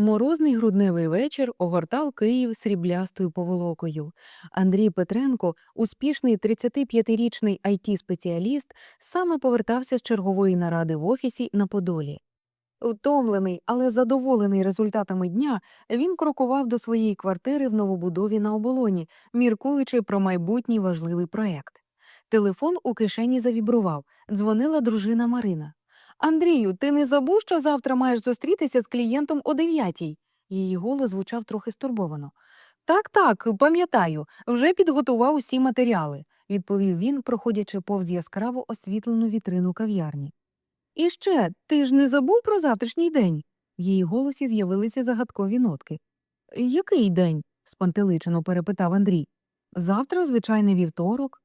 Морозний грудневий вечір огортав Київ сріблястою поволокою. Андрій Петренко, успішний 35-річний IT-спеціаліст, саме повертався з чергової наради в офісі на Подолі. Утомлений, але задоволений результатами дня, він крокував до своєї квартири в новобудові на оболоні, міркуючи про майбутній важливий проект. Телефон у кишені завібрував. Дзвонила дружина Марина. Андрію, ти не забув, що завтра маєш зустрітися з клієнтом о дев'ятій? Її голос звучав трохи стурбовано. Так, так, пам'ятаю, вже підготував усі матеріали, відповів він, проходячи повз яскраво освітлену вітрину кав'ярні. І ще, ти ж не забув про завтрашній день? В її голосі з'явилися загадкові нотки. Який день? спантеличено перепитав Андрій. Завтра, звичайний вівторок.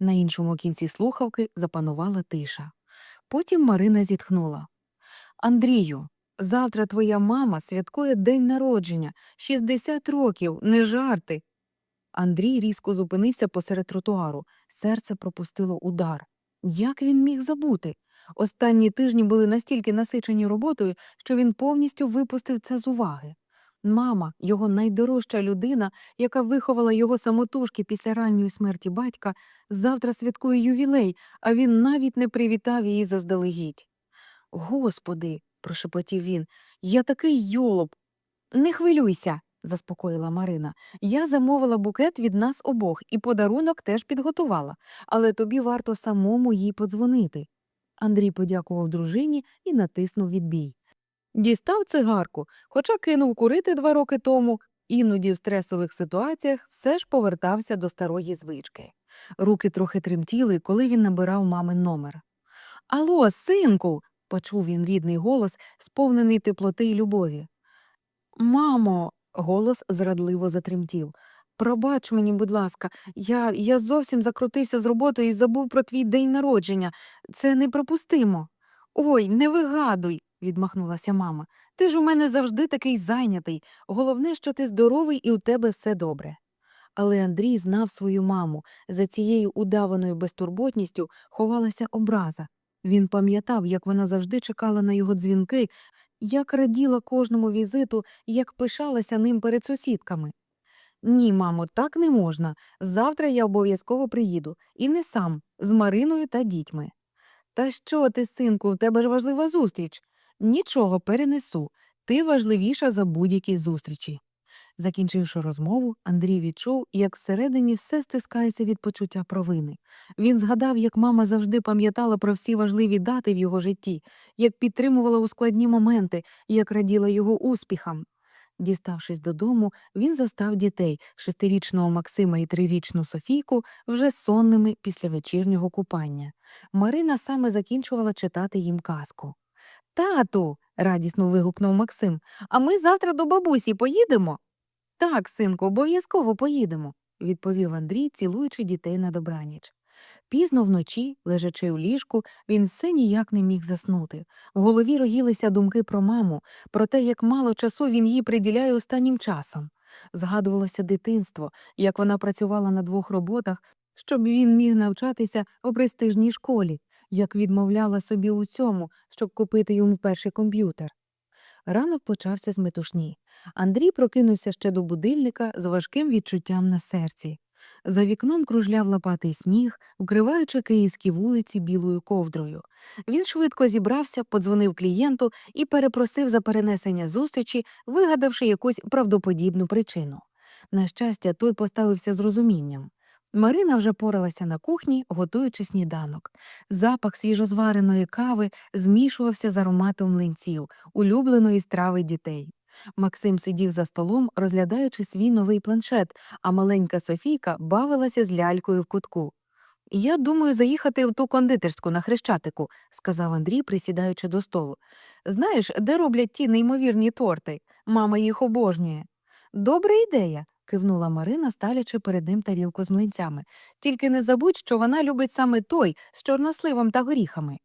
На іншому кінці слухавки запанувала тиша. Потім Марина зітхнула. Андрію, завтра твоя мама святкує день народження, 60 років, не жарти. Андрій різко зупинився посеред тротуару. Серце пропустило удар. Як він міг забути? Останні тижні були настільки насичені роботою, що він повністю випустив це з уваги. Мама, його найдорожча людина, яка виховала його самотужки після ранньої смерті батька, завтра святкує ювілей, а він навіть не привітав її заздалегідь. Господи, прошепотів він, я такий йолоб. Не хвилюйся, заспокоїла Марина. Я замовила букет від нас обох і подарунок теж підготувала, але тобі варто самому їй подзвонити. Андрій подякував дружині і натиснув відбій. Дістав цигарку, хоча кинув курити два роки тому, іноді в стресових ситуаціях все ж повертався до старої звички. Руки трохи тремтіли, коли він набирав мамин номер. Алло, синку. почув він рідний голос, сповнений теплоти й любові. Мамо, голос зрадливо затремтів. Пробач мені, будь ласка, я, я зовсім закрутився з роботою і забув про твій день народження. Це неприпустимо. Ой, не вигадуй, відмахнулася мама. Ти ж у мене завжди такий зайнятий. Головне, що ти здоровий і у тебе все добре. Але Андрій знав свою маму. За цією удаваною безтурботністю ховалася образа. Він пам'ятав, як вона завжди чекала на його дзвінки, як раділа кожному візиту, як пишалася ним перед сусідками. Ні, мамо, так не можна. Завтра я обов'язково приїду. І не сам, з Мариною та дітьми. Та що ти, синку, у тебе ж важлива зустріч. Нічого перенесу. Ти важливіша за будь-які зустрічі. Закінчивши розмову, Андрій відчув, як всередині все стискається від почуття провини. Він згадав, як мама завжди пам'ятала про всі важливі дати в його житті, як підтримувала у складні моменти, як раділа його успіхам. Діставшись додому, він застав дітей шестирічного Максима і трирічну Софійку вже сонними після вечірнього купання. Марина саме закінчувала читати їм казку. Тату. радісно вигукнув Максим. А ми завтра до бабусі поїдемо? Так, синку, обов'язково поїдемо, відповів Андрій, цілуючи дітей на добраніч. Пізно вночі, лежачи в ліжку, він все ніяк не міг заснути. В голові роїлися думки про маму, про те, як мало часу він їй приділяє останнім часом. Згадувалося дитинство, як вона працювала на двох роботах, щоб він міг навчатися у престижній школі, як відмовляла собі у цьому, щоб купити йому перший комп'ютер. Ранок почався з метушні. Андрій прокинувся ще до будильника з важким відчуттям на серці. За вікном кружляв лопатий сніг, вкриваючи київські вулиці білою ковдрою. Він швидко зібрався, подзвонив клієнту і перепросив за перенесення зустрічі, вигадавши якусь правдоподібну причину. На щастя, той поставився з розумінням. Марина вже поралася на кухні, готуючи сніданок. Запах свіжозвареної кави змішувався з ароматом млинців, улюбленої страви дітей. Максим сидів за столом, розглядаючи свій новий планшет, а маленька Софійка бавилася з лялькою в кутку. Я думаю заїхати в ту кондитерську на хрещатику, сказав Андрій, присідаючи до столу. Знаєш, де роблять ті неймовірні торти? Мама їх обожнює. Добра ідея, кивнула Марина, ставлячи перед ним тарілку з млинцями. Тільки не забудь, що вона любить саме той з чорносливом та горіхами.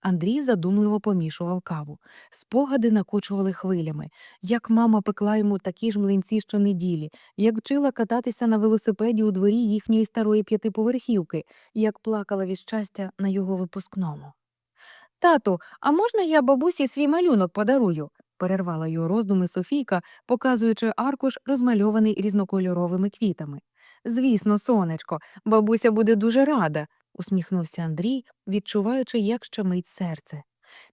Андрій задумливо помішував каву. Спогади накочували хвилями, як мама пекла йому такі ж млинці щонеділі, як вчила кататися на велосипеді у дворі їхньої старої п'ятиповерхівки, як плакала від щастя на його випускному. Тату, а можна я бабусі свій малюнок подарую? Перервала його роздуми Софійка, показуючи аркуш, розмальований різнокольоровими квітами. Звісно, сонечко, бабуся буде дуже рада, усміхнувся Андрій, відчуваючи, як щемить серце.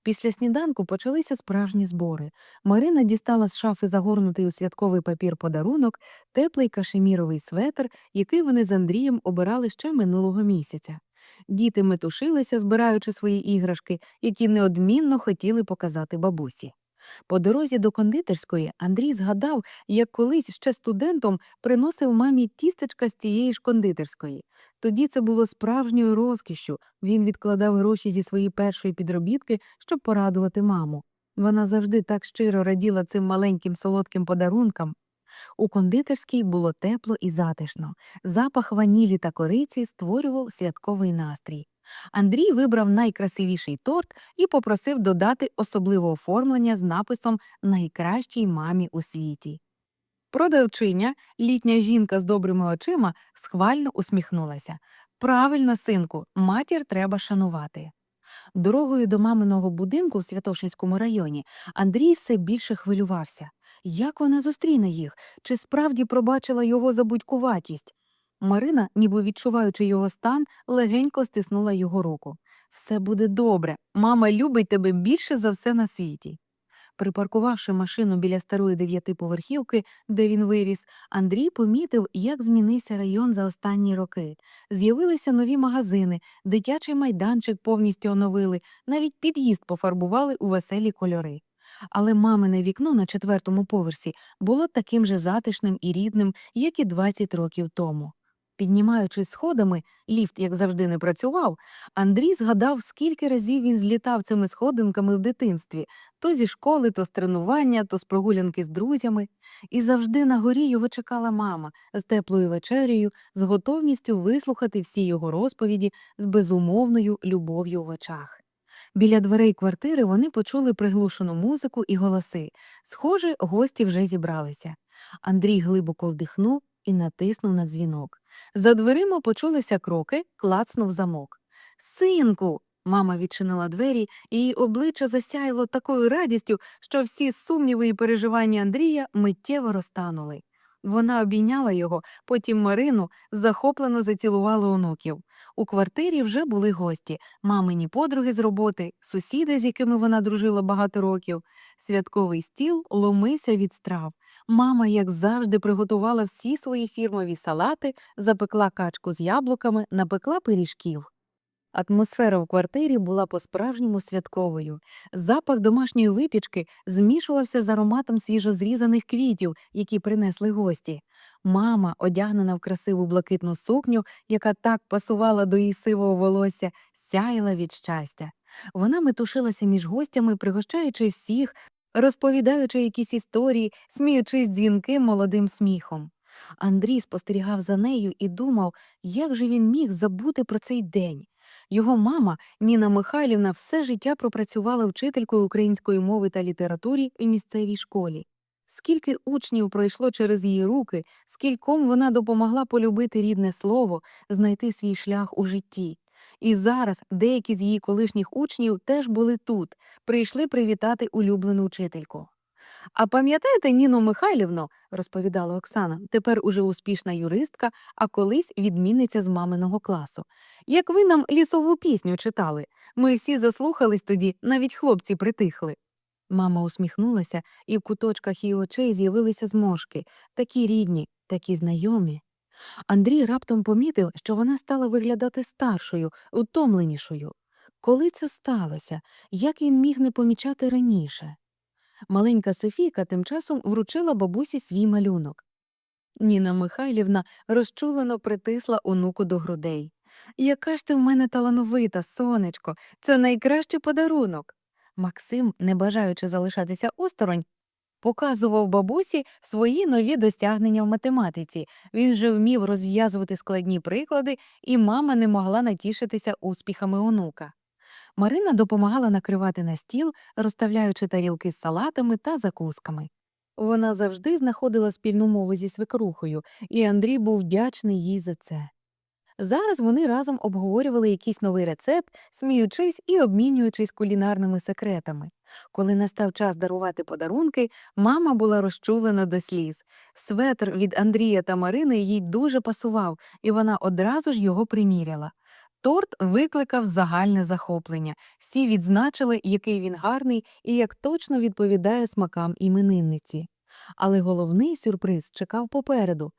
Після сніданку почалися справжні збори. Марина дістала з шафи загорнутий у святковий папір подарунок, теплий кашеміровий светр, який вони з Андрієм обирали ще минулого місяця. Діти метушилися, збираючи свої іграшки, які неодмінно хотіли показати бабусі. По дорозі до кондитерської Андрій згадав, як колись ще студентом приносив мамі тістечка з цієї ж кондитерської. Тоді це було справжньою розкішшю. Він відкладав гроші зі своєї першої підробітки, щоб порадувати маму. Вона завжди так щиро раділа цим маленьким солодким подарункам. У кондитерській було тепло і затишно. Запах ванілі та кориці створював святковий настрій. Андрій вибрав найкрасивіший торт і попросив додати особливе оформлення з написом Найкращій мамі у світі. Продавчиня, літня жінка з добрими очима, схвально усміхнулася. Правильно, синку, матір треба шанувати. Дорогою до маминого будинку в Святошинському районі Андрій все більше хвилювався. Як вона зустріне їх? Чи справді пробачила його забудькуватість? Марина, ніби відчуваючи його стан, легенько стиснула його руку. Все буде добре. Мама любить тебе більше за все на світі. Припаркувавши машину біля старої дев'ятиповерхівки, де він виріс, Андрій помітив, як змінився район за останні роки. З'явилися нові магазини, дитячий майданчик повністю оновили, навіть під'їзд пофарбували у веселі кольори. Але мамине вікно на четвертому поверсі було таким же затишним і рідним, як і 20 років тому. Піднімаючись сходами, ліфт, як завжди, не працював, Андрій згадав, скільки разів він злітав цими сходинками в дитинстві то зі школи, то з тренування, то з прогулянки з друзями. І завжди на горі його чекала мама з теплою вечерею, з готовністю вислухати всі його розповіді з безумовною любов'ю в очах. Біля дверей квартири вони почули приглушену музику і голоси. Схоже, гості вже зібралися. Андрій глибоко вдихнув і натиснув на дзвінок. За дверима почулися кроки, клацнув замок. Синку. Мама відчинила двері, і її обличчя засяяло такою радістю, що всі сумніви і переживання Андрія миттєво розтанули. Вона обійняла його, потім Марину захоплено зацілувала онуків. У квартирі вже були гості мамині подруги з роботи, сусіди, з якими вона дружила багато років. Святковий стіл ломився від страв. Мама, як завжди, приготувала всі свої фірмові салати, запекла качку з яблуками, напекла пиріжків. Атмосфера в квартирі була по-справжньому святковою. Запах домашньої випічки змішувався з ароматом свіжозрізаних квітів, які принесли гості. Мама, одягнена в красиву блакитну сукню, яка так пасувала до її сивого волосся, сяяла від щастя. Вона метушилася між гостями, пригощаючи всіх, розповідаючи якісь історії, сміючись дзвінким молодим сміхом. Андрій спостерігав за нею і думав, як же він міг забути про цей день. Його мама Ніна Михайлівна все життя пропрацювала вчителькою української мови та літературі у місцевій школі. Скільки учнів пройшло через її руки, скільком вона допомогла полюбити рідне слово, знайти свій шлях у житті. І зараз деякі з її колишніх учнів теж були тут, прийшли привітати улюблену вчительку. А пам'ятаєте Ніну Михайлівну, розповідала Оксана, тепер уже успішна юристка, а колись відмінниця з маминого класу. Як ви нам лісову пісню читали, ми всі заслухались тоді, навіть хлопці притихли. Мама усміхнулася, і в куточках її очей з'явилися зморшки, такі рідні, такі знайомі. Андрій раптом помітив, що вона стала виглядати старшою, утомленішою. Коли це сталося, як він міг не помічати раніше? Маленька Софійка тим часом вручила бабусі свій малюнок. Ніна Михайлівна розчулено притисла онуку до грудей. Яка ж ти в мене талановита, сонечко, це найкращий подарунок. Максим, не бажаючи залишатися осторонь, показував бабусі свої нові досягнення в математиці. Він же вмів розв'язувати складні приклади, і мама не могла натішитися успіхами онука. Марина допомагала накривати на стіл, розставляючи тарілки з салатами та закусками. Вона завжди знаходила спільну мову зі свекрухою, і Андрій був вдячний їй за це. Зараз вони разом обговорювали якийсь новий рецепт, сміючись і обмінюючись кулінарними секретами. Коли настав час дарувати подарунки, мама була розчулена до сліз. Светр від Андрія та Марини їй дуже пасував, і вона одразу ж його приміряла. Торт викликав загальне захоплення. Всі відзначили, який він гарний і як точно відповідає смакам іменинниці. Але головний сюрприз чекав попереду.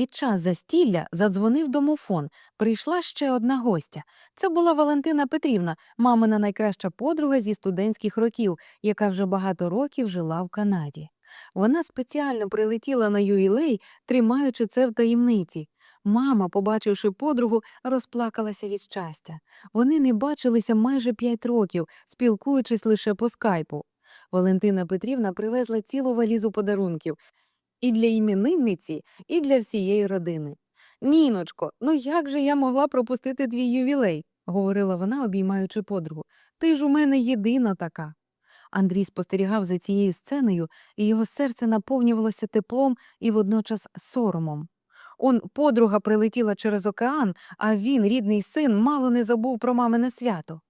Під час застілля задзвонив домофон. Прийшла ще одна гостя. Це була Валентина Петрівна, мамина найкраща подруга зі студентських років, яка вже багато років жила в Канаді. Вона спеціально прилетіла на ювілей, тримаючи це в таємниці. Мама, побачивши подругу, розплакалася від щастя. Вони не бачилися майже п'ять років, спілкуючись лише по скайпу. Валентина Петрівна привезла цілу валізу подарунків і для іменинниці, і для всієї родини. Ніночко, ну як же я могла пропустити твій ювілей? говорила вона, обіймаючи подругу. Ти ж у мене єдина така. Андрій спостерігав за цією сценою, і його серце наповнювалося теплом і водночас соромом. Он подруга прилетіла через океан, а він, рідний син, мало не забув про мамине свято.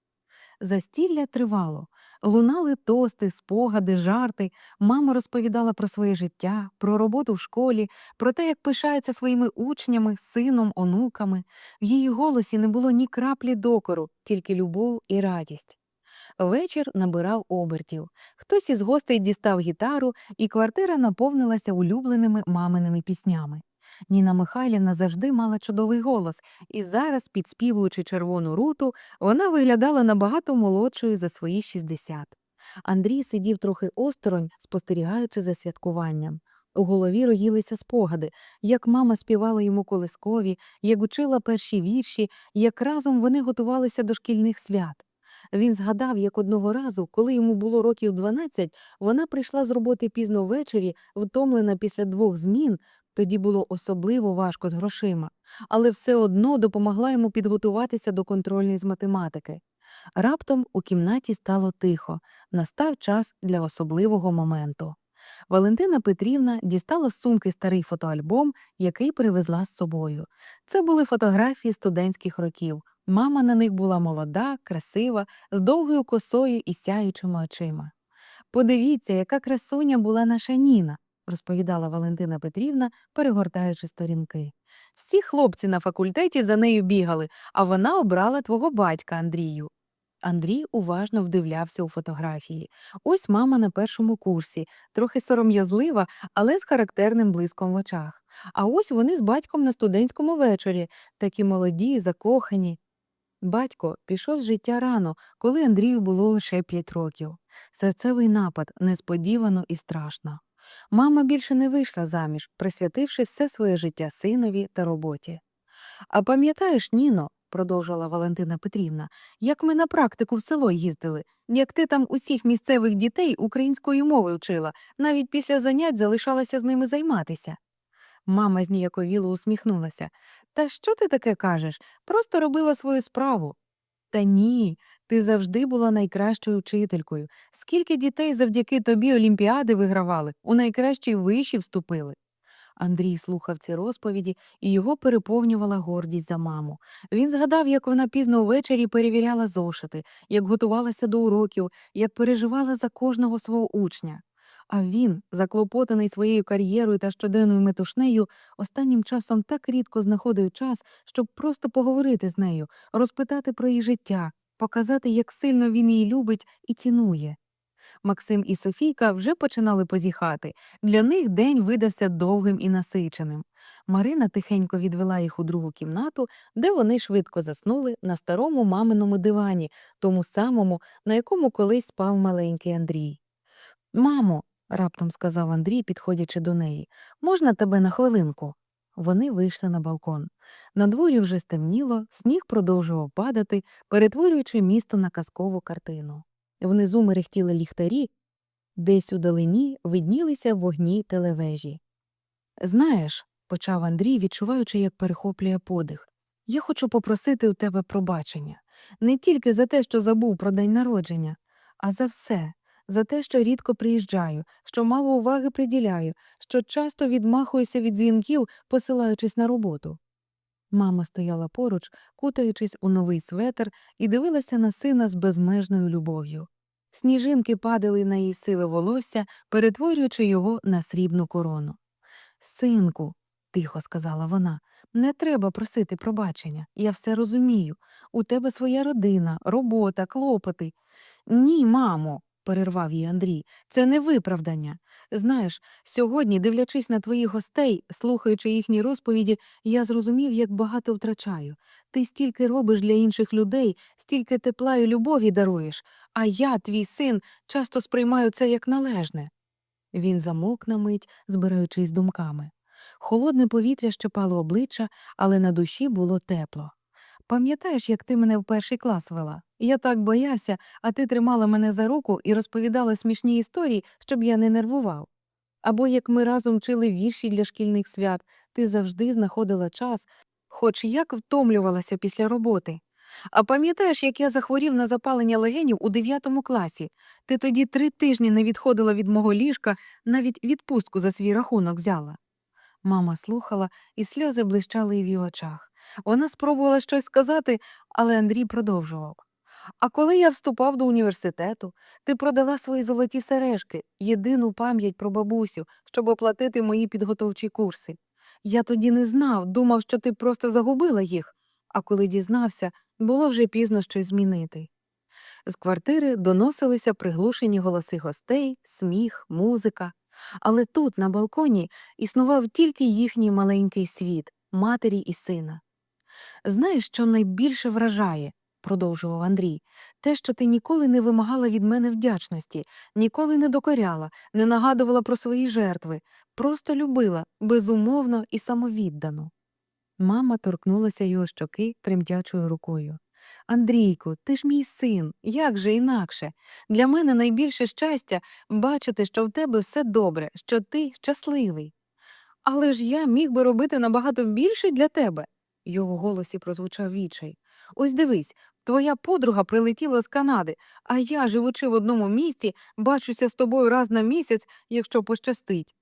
Застілля тривало. Лунали тости, спогади, жарти. Мама розповідала про своє життя, про роботу в школі, про те, як пишається своїми учнями, сином, онуками. В її голосі не було ні краплі докору, тільки любов і радість. Вечір набирав обертів. Хтось із гостей дістав гітару, і квартира наповнилася улюбленими маминими піснями. Ніна Михайлівна завжди мала чудовий голос, і зараз, підспівуючи червону руту, вона виглядала набагато молодшою за свої 60. Андрій сидів трохи осторонь, спостерігаючи за святкуванням. У голові роїлися спогади, як мама співала йому колискові, як учила перші вірші, як разом вони готувалися до шкільних свят. Він згадав, як одного разу, коли йому було років 12, вона прийшла з роботи пізно ввечері, втомлена після двох змін, тоді було особливо важко з грошима, але все одно допомогла йому підготуватися до контрольної з математики. Раптом у кімнаті стало тихо, настав час для особливого моменту. Валентина Петрівна дістала з сумки старий фотоальбом, який привезла з собою. Це були фотографії студентських років. Мама на них була молода, красива, з довгою косою і сяючими очима. Подивіться, яка красуня була наша Ніна, розповідала Валентина Петрівна, перегортаючи сторінки. Всі хлопці на факультеті за нею бігали, а вона обрала твого батька Андрію. Андрій уважно вдивлявся у фотографії. Ось мама на першому курсі, трохи сором'язлива, але з характерним блиском в очах. А ось вони з батьком на студентському вечорі, такі молоді, закохані. Батько пішов з життя рано, коли Андрію було лише п'ять років. Серцевий напад несподівано і страшно. Мама більше не вийшла заміж, присвятивши все своє життя синові та роботі. А пам'ятаєш, Ніно, продовжила Валентина Петрівна, як ми на практику в село їздили, як ти там усіх місцевих дітей української мови вчила, навіть після занять залишалася з ними займатися. Мама зніяковіло усміхнулася. Та що ти таке кажеш? Просто робила свою справу. Та ні, ти завжди була найкращою вчителькою. Скільки дітей завдяки тобі олімпіади вигравали, у найкращі виші вступили. Андрій слухав ці розповіді, і його переповнювала гордість за маму. Він згадав, як вона пізно ввечері перевіряла зошити, як готувалася до уроків, як переживала за кожного свого учня. А він, заклопотаний своєю кар'єрою та щоденною метушнею, останнім часом так рідко знаходив час, щоб просто поговорити з нею, розпитати про її життя, показати, як сильно він її любить і цінує. Максим і Софійка вже починали позіхати. Для них день видався довгим і насиченим. Марина тихенько відвела їх у другу кімнату, де вони швидко заснули на старому маминому дивані, тому самому, на якому колись спав маленький Андрій. Мамо, раптом сказав Андрій, підходячи до неї, можна тебе на хвилинку? Вони вийшли на балкон. На дворі вже стемніло, сніг продовжував падати, перетворюючи місто на казкову картину. Внизу мерехтіли ліхтарі, десь у далині виднілися вогні телевежі. Знаєш, почав Андрій, відчуваючи, як перехоплює подих, я хочу попросити у тебе пробачення не тільки за те, що забув про день народження, а за все, за те, що рідко приїжджаю, що мало уваги приділяю, що часто відмахуюся від дзвінків, посилаючись на роботу. Мама стояла поруч, кутаючись у новий светр, і дивилася на сина з безмежною любов'ю. Сніжинки падали на її сиве волосся, перетворюючи його на срібну корону. Синку, тихо сказала вона, не треба просити пробачення. Я все розумію. У тебе своя родина, робота, клопоти. Ні, мамо, перервав її Андрій, це не виправдання. Знаєш, сьогодні, дивлячись на твоїх гостей, слухаючи їхні розповіді, я зрозумів, як багато втрачаю. Ти стільки робиш для інших людей, стільки тепла і любові даруєш, а я, твій син, часто сприймаю це як належне. Він замовк на мить, збираючись думками. Холодне повітря щепало обличчя, але на душі було тепло. Пам'ятаєш, як ти мене в перший клас вела? Я так боявся, а ти тримала мене за руку і розповідала смішні історії, щоб я не нервував. Або як ми разом вчили вірші для шкільних свят, ти завжди знаходила час, хоч як втомлювалася після роботи. А пам'ятаєш, як я захворів на запалення легенів у 9 класі? Ти тоді три тижні не відходила від мого ліжка, навіть відпустку за свій рахунок взяла. Мама слухала, і сльози блищали в її очах. Вона спробувала щось сказати, але Андрій продовжував. А коли я вступав до університету, ти продала свої золоті сережки, єдину пам'ять про бабусю, щоб оплатити мої підготовчі курси. Я тоді не знав, думав, що ти просто загубила їх, а коли дізнався, було вже пізно щось змінити. З квартири доносилися приглушені голоси гостей, сміх, музика. Але тут, на балконі, існував тільки їхній маленький світ матері і сина. Знаєш, що найбільше вражає, продовжував Андрій, те, що ти ніколи не вимагала від мене вдячності, ніколи не докоряла, не нагадувала про свої жертви, просто любила безумовно і самовіддано. Мама торкнулася його щоки тремтячою рукою. Андрійку, ти ж мій син, як же інакше? Для мене найбільше щастя бачити, що в тебе все добре, що ти щасливий. Але ж я міг би робити набагато більше для тебе. Його голосі прозвучав відчай. Ось дивись, твоя подруга прилетіла з Канади, а я, живучи в одному місті, бачуся з тобою раз на місяць, якщо пощастить.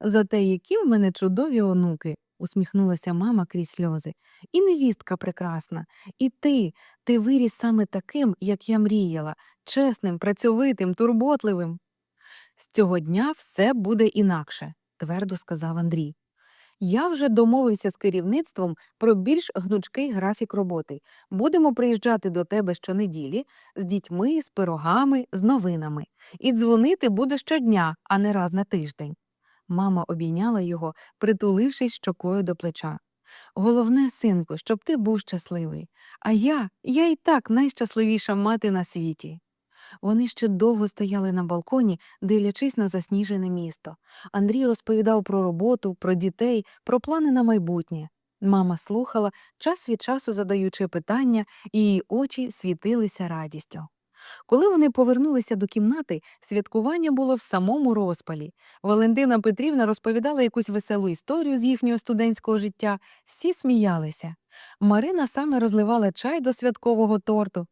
Зате які в мене чудові онуки, усміхнулася мама крізь сльози. І невістка прекрасна. І ти, ти виріс саме таким, як я мріяла, чесним, працьовитим, турботливим. З цього дня все буде інакше, твердо сказав Андрій. Я вже домовився з керівництвом про більш гнучкий графік роботи. Будемо приїжджати до тебе щонеділі з дітьми, з пирогами, з новинами. І дзвонити буде щодня, а не раз на тиждень. Мама обійняла його, притулившись щокою до плеча. Головне, синку, щоб ти був щасливий. А я, я і так найщасливіша мати на світі. Вони ще довго стояли на балконі, дивлячись на засніжене місто. Андрій розповідав про роботу, про дітей, про плани на майбутнє. Мама слухала, час від часу задаючи питання, і її очі світилися радістю. Коли вони повернулися до кімнати, святкування було в самому розпалі. Валентина Петрівна розповідала якусь веселу історію з їхнього студентського життя, всі сміялися. Марина саме розливала чай до святкового торту.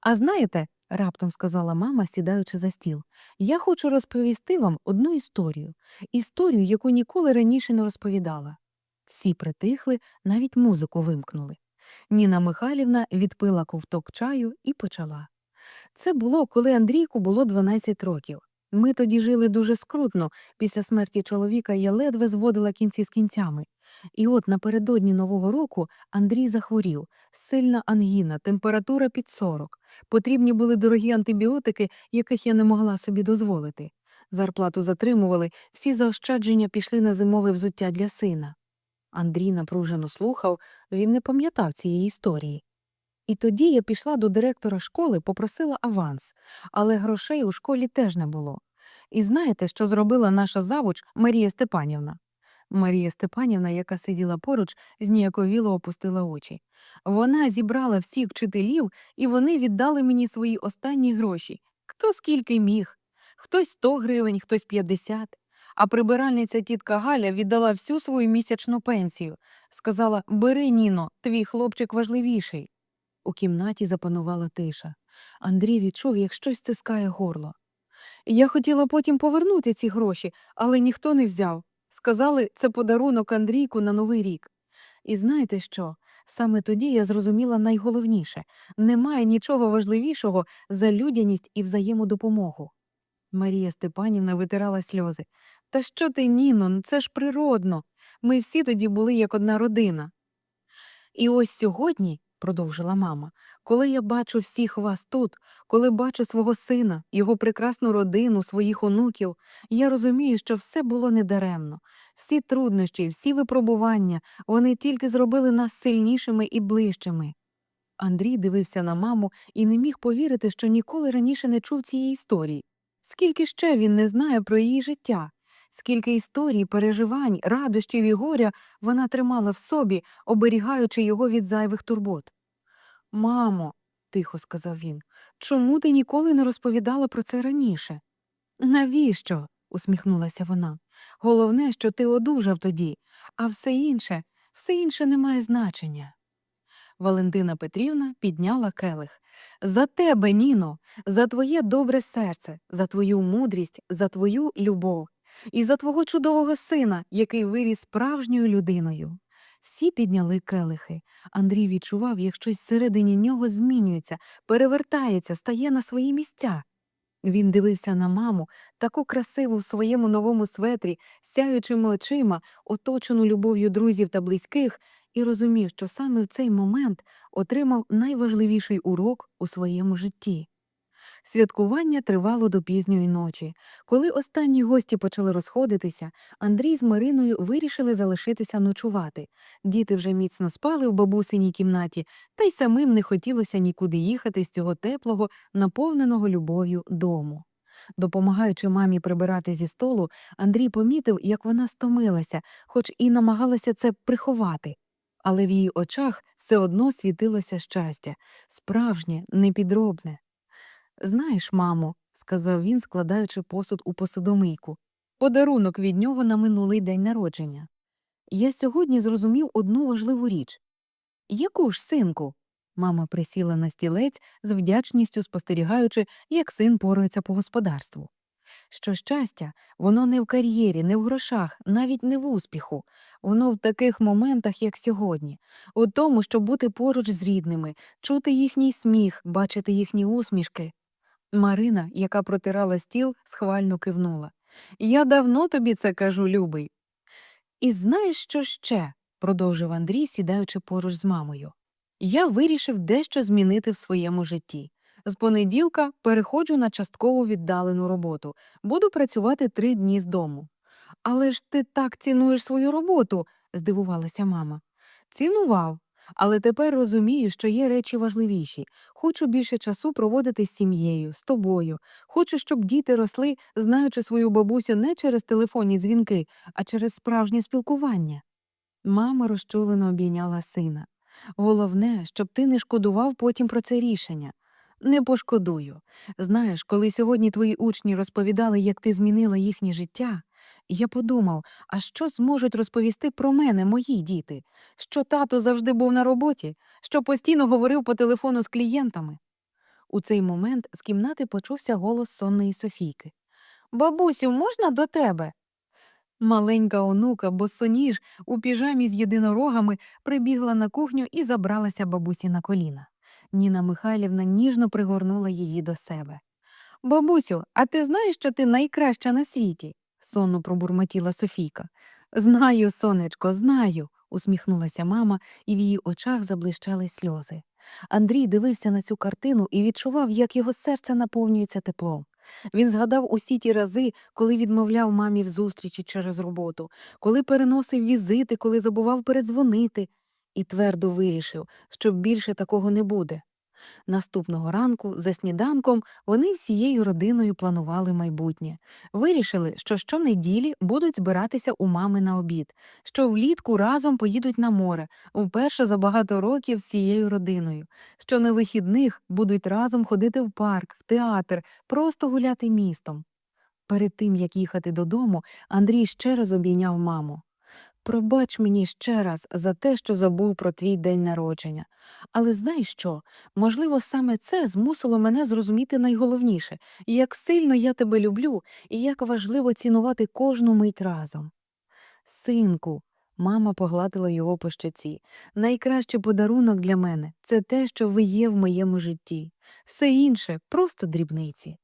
А знаєте, раптом сказала мама, сідаючи за стіл, я хочу розповісти вам одну історію, історію, яку ніколи раніше не розповідала. Всі притихли, навіть музику вимкнули. Ніна Михайлівна відпила ковток чаю і почала. Це було, коли Андрійку було 12 років. Ми тоді жили дуже скрутно. Після смерті чоловіка я ледве зводила кінці з кінцями. І от напередодні Нового року Андрій захворів, сильна ангіна, температура під 40. Потрібні були дорогі антибіотики, яких я не могла собі дозволити. Зарплату затримували, всі заощадження пішли на зимове взуття для сина. Андрій напружено слухав, він не пам'ятав цієї історії. І тоді я пішла до директора школи, попросила аванс, але грошей у школі теж не було. І знаєте, що зробила наша завуч Марія Степанівна? Марія Степанівна, яка сиділа поруч, зніяковіло опустила очі. Вона зібрала всіх вчителів, і вони віддали мені свої останні гроші. Хто скільки міг? Хтось 100 гривень, хтось 50. А прибиральниця тітка Галя віддала всю свою місячну пенсію. Сказала Бери, Ніно, твій хлопчик важливіший. У кімнаті запанувала тиша. Андрій відчув, як щось стискає горло. Я хотіла потім повернути ці гроші, але ніхто не взяв. Сказали, це подарунок Андрійку на Новий рік. І знаєте що? Саме тоді я зрозуміла найголовніше немає нічого важливішого за людяність і взаємодопомогу. Марія Степанівна витирала сльози. Та що ти, Ніно, це ж природно. Ми всі тоді були як одна родина. І ось сьогодні, продовжила мама, коли я бачу всіх вас тут, коли бачу свого сина, його прекрасну родину, своїх онуків, я розумію, що все було недаремно. Всі труднощі, всі випробування, вони тільки зробили нас сильнішими і ближчими. Андрій дивився на маму і не міг повірити, що ніколи раніше не чув цієї історії. Скільки ще він не знає про її життя, скільки історій, переживань, радощів і горя вона тримала в собі, оберігаючи його від зайвих турбот. Мамо, тихо сказав він, чому ти ніколи не розповідала про це раніше? Навіщо? усміхнулася вона. Головне, що ти одужав тоді, а все інше, все інше не має значення. Валентина Петрівна підняла келих. За тебе, Ніно, за твоє добре серце, за твою мудрість, за твою любов і за твого чудового сина, який виріс справжньою людиною. Всі підняли келихи. Андрій відчував, як щось всередині нього змінюється, перевертається, стає на свої місця. Він дивився на маму, таку красиву в своєму новому светрі, сяючими очима, оточену любов'ю друзів та близьких, і розумів, що саме в цей момент отримав найважливіший урок у своєму житті. Святкування тривало до пізньої ночі. Коли останні гості почали розходитися, Андрій з Мариною вирішили залишитися ночувати. Діти вже міцно спали в бабусиній кімнаті, та й самим не хотілося нікуди їхати з цього теплого, наповненого любов'ю дому. Допомагаючи мамі прибирати зі столу, Андрій помітив, як вона стомилася, хоч і намагалася це приховати. Але в її очах все одно світилося щастя справжнє, непідробне. Знаєш, мамо, сказав він, складаючи посуд у посудомийку, подарунок від нього на минулий день народження. Я сьогодні зрозумів одну важливу річ. Яку ж, синку? Мама присіла на стілець з вдячністю спостерігаючи, як син порується по господарству. Що щастя, воно не в кар'єрі, не в грошах, навіть не в успіху, воно в таких моментах, як сьогодні, у тому, щоб бути поруч з рідними, чути їхній сміх, бачити їхні усмішки. Марина, яка протирала стіл, схвально кивнула. Я давно тобі це кажу, любий. І знаєш, що ще? продовжив Андрій, сідаючи поруч з мамою. Я вирішив дещо змінити в своєму житті. З понеділка переходжу на частково віддалену роботу, буду працювати три дні з дому. Але ж ти так цінуєш свою роботу, здивувалася мама. Цінував, але тепер розумію, що є речі важливіші. Хочу більше часу проводити з сім'єю, з тобою. Хочу, щоб діти росли, знаючи свою бабусю не через телефонні дзвінки, а через справжнє спілкування. Мама розчулено обійняла сина. Головне, щоб ти не шкодував потім про це рішення. Не пошкодую. Знаєш, коли сьогодні твої учні розповідали, як ти змінила їхнє життя, я подумав, а що зможуть розповісти про мене мої діти? Що тато завжди був на роботі, що постійно говорив по телефону з клієнтами. У цей момент з кімнати почувся голос сонної Софійки. Бабусю, можна до тебе? Маленька онука, босоніж, у піжамі з єдинорогами прибігла на кухню і забралася бабусі на коліна. Ніна Михайлівна ніжно пригорнула її до себе. Бабусю, а ти знаєш, що ти найкраща на світі? Сонно пробурмотіла Софійка. Знаю, сонечко, знаю, усміхнулася мама, і в її очах заблищали сльози. Андрій дивився на цю картину і відчував, як його серце наповнюється теплом. Він згадав усі ті рази, коли відмовляв мамі в зустрічі через роботу, коли переносив візити, коли забував передзвонити, і твердо вирішив, що більше такого не буде. Наступного ранку, за сніданком, вони всією родиною планували майбутнє. Вирішили, що щонеділі будуть збиратися у мами на обід, що влітку разом поїдуть на море, вперше за багато років всією родиною, що на вихідних будуть разом ходити в парк, в театр, просто гуляти містом. Перед тим, як їхати додому, Андрій ще раз обійняв маму. Пробач мені ще раз за те, що забув про твій день народження. Але знаєш що? Можливо, саме це змусило мене зрозуміти найголовніше, як сильно я тебе люблю і як важливо цінувати кожну мить разом. Синку, Мама погладила його по щоці. Найкращий подарунок для мене це те, що ви є в моєму житті. Все інше просто дрібниці.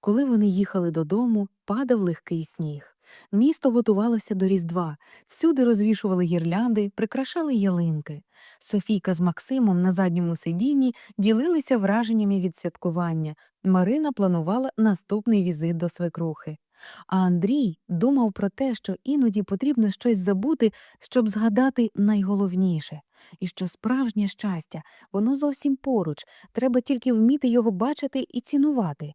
Коли вони їхали додому, падав легкий сніг. Місто готувалося до Різдва, всюди розвішували гірлянди, прикрашали ялинки. Софійка з Максимом на задньому сидінні ділилися враженнями від святкування. Марина планувала наступний візит до свекрухи. А Андрій думав про те, що іноді потрібно щось забути, щоб згадати найголовніше, і що справжнє щастя, воно зовсім поруч, треба тільки вміти його бачити і цінувати.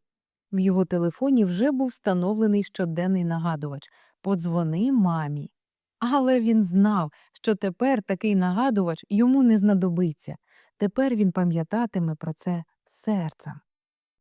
В його телефоні вже був встановлений щоденний нагадувач подзвони мамі. Але він знав, що тепер такий нагадувач йому не знадобиться. Тепер він пам'ятатиме про це серцем.